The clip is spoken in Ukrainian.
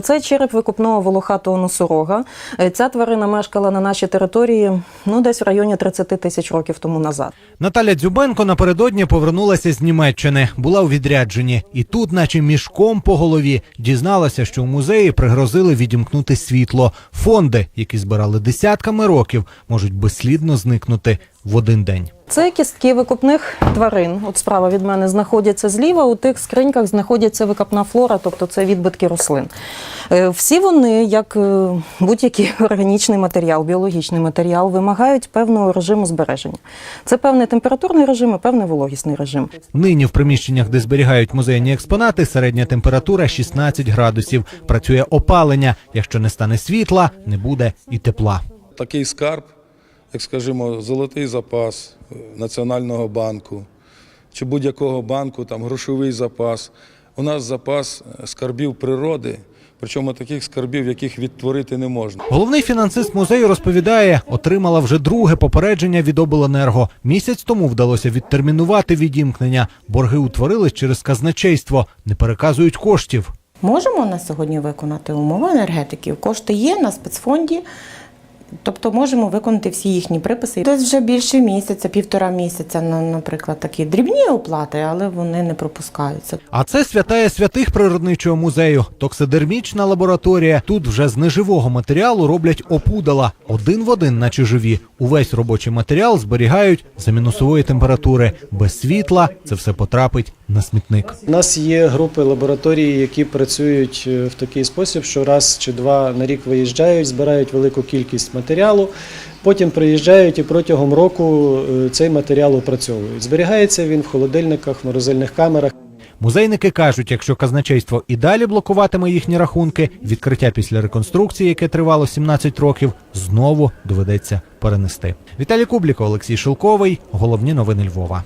Це череп викупного волохатого носорога. Е, Ця тварина мешкала на нашій території ну десь в районі 30 тисяч років тому назад. Наталя Дзюбенко напередодні повернулася з Німеччини, була у відрядженні, і тут, наче мішком по голові, дізналася, що у музеї пригрозили відімкнути світло. Фонди, які збирали десятками років, можуть безслідно зникнути в один день. Це кістки викопних тварин. От справа від мене знаходяться зліва. У тих скриньках знаходиться викопна флора, тобто це відбитки рослин. Е, Всі вони, як е, будь-який органічний матеріал, біологічний матеріал, вимагають певного режиму збереження. Це певний температурний режим і певний вологісний режим. Нині в приміщеннях, де зберігають музейні експонати, середня температура 16 градусів. Працює опалення. Якщо не стане світла, не буде і тепла. такий скарб, як скажімо, золотий запас е, Національного банку чи будь-якого банку, там грошовий запас. У нас запас е, скарбів природи, причому таких скарбів, яких відтворити не можна. Головний фінансист музею розповідає, отримала вже друге попередження від обленерго. Місяць тому вдалося відтермінувати відімкнення. Борги утворились через казначейство, не переказують коштів. Можемо на сьогодні виконати умови енергетиків. Кошти є на спецфонді, тобто можемо виконати всі їхні приписи. Десь вже більше місяця, півтора місяця, на- наприклад, такі дрібні оплати, але вони не пропускаються. А це святая святих природничого музею. Токсидермічна лабораторія. Тут вже з неживого матеріалу роблять опудала один в один, наче живі. Увесь робочий матеріал зберігають за мінусової температури. Без світла це все потрапить на смітник. У нас є групи лабораторії, які працюють е, в такий спосіб, що раз чи два на рік виїжджають, збирають велику кількість матеріалу, потім приїжджають і протягом року е, цей матеріал опрацьовують. Зберігається він в холодильниках, морозильних камерах. Музейники кажуть, якщо казначейство і далі блокуватиме їхні рахунки, відкриття після реконструкції, яке тривало 17 років, знову доведеться перенести. Віталій Кубліко, Олексій Шилковий. Головні новини Львова.